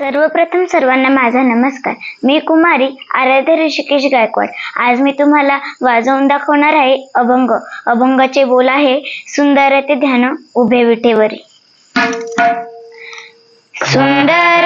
सर्वप्रथम सर्वांना माझा नमस्कार. मी कुमारी आराध्य ऋषिकेश गायकवाड. आज मी तुम्हाला वाजवून दाखवणार आहे अभंग. अभंगाचे बोल आहे सुंदर ते ध्यान उभे विठेवरी. सुंदर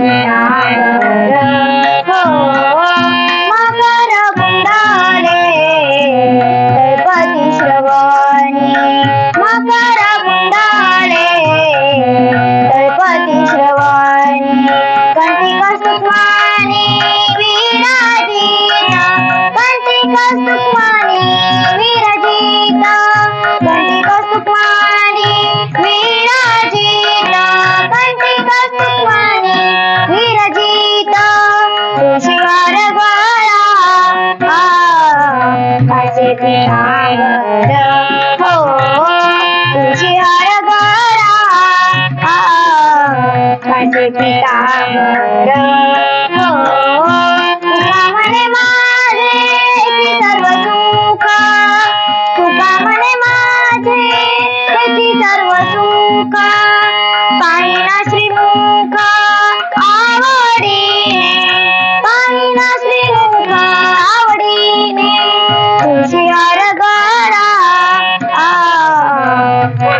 आया येथे हो पिता